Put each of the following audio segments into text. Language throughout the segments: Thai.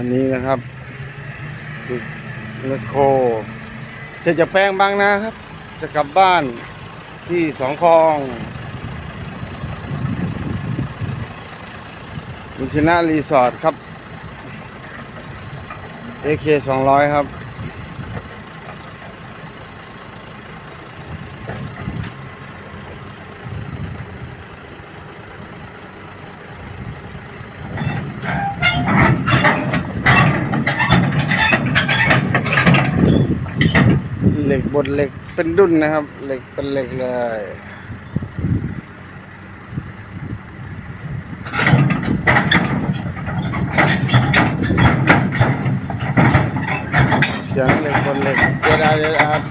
วันนี้นะครับคือแมคโคเสร็จจากแปลงบางนาครับ จะกลับบ้านที่สองคลองบุญชนะรีสอร์ทครับ AK สองร้อยครับ ดเหล็กเป็นดุนนะครับ เหล็กเป็นเหล็กเลยเสียงเหล็กบนเหล็กเดี๋ยวได้เดี๋ยวได้ครับ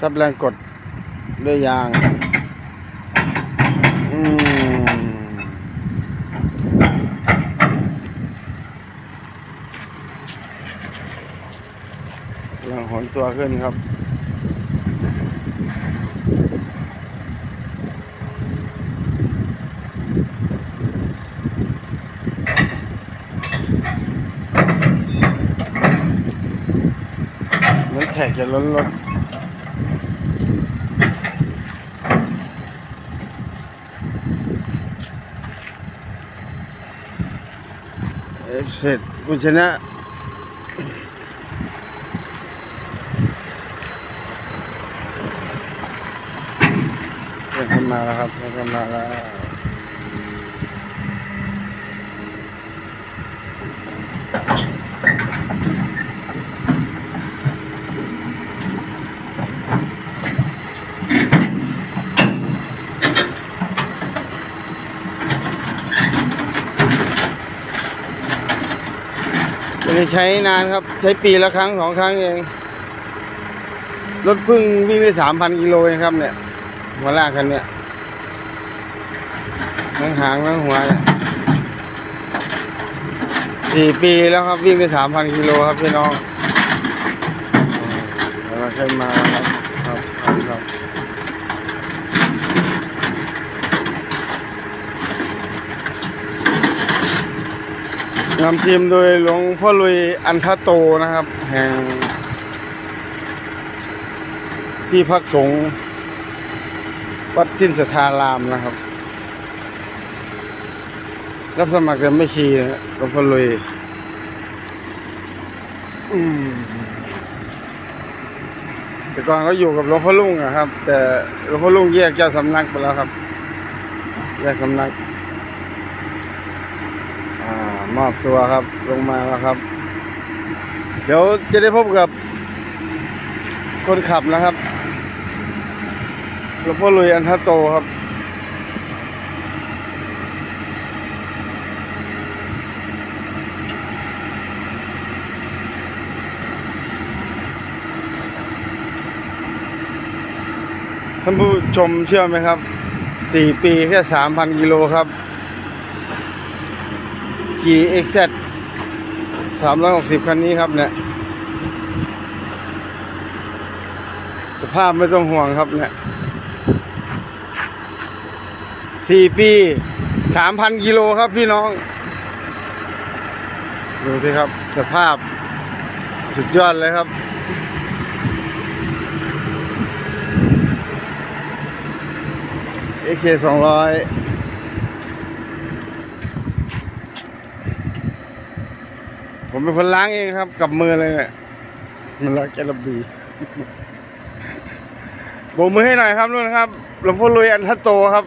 ซับแรงกดด้วยยาง อืม กำลังหน ตัวขึ้นครับ เหมือนแขกจะล้นรถเอ๊ะเสร็จคุณชนะ พื่อนขึ้นมาแล้วครับเพื่อนขึ้นมาแล้วไม่ได้ใช้นานครับ ใช้ปีละครั้งสองครั้งเอง รถพึ่งวิ่งได้สามพันกิโลเองครับเนี่ย หัวลากคันเนี่ยทั้งหางทั้งหัวสี่ปีแล้วครับวิ่งไปสามพันกิโลครับพี่น้องกำลังขึ้นมาครับครับครับครับนำทีมโดยหลวงพ่อลุยอันทโตนะครับ แห่งที่พักสงฆ์ วัดสิ้นสถารามนะครับ รับสมัครแต่ไม่ชีนะหลวงพ่อลุยแต่ก่อนเขาอยู่กับหลวงพ่อลุงอะครับ แต่หลวงพ่อลุงแยกเจ้าสำนักไปแล้วครับแยกสำนักอมอบตัวครับ ลงมาแล้วครับ เดี๋ยวจะได้พบกับคนขับนะครับ หลวงพ่อลุยอันทโตครับ ท่านผู้ชมเชื่อไหมครับ สี่ปีแค่สามพันกิโลครับขี่ XZ สามร้อยหกสิบคันนี้ครับเนี่ยสภาพไม่ต้องห่วงครับเนี่ย สี่ปีสามพันกิโลครับพี่น้อง ดูสิครับ สภาพสุดยอดเลยครับเอเคสองร้อยผมเป็นคนล้างเองครับ กับมือเลยเนี่ยมันล้างแกระบีโบมือให้หน่อยครับนู่นครับหลวงพ่อรวยอันทัตโตครับ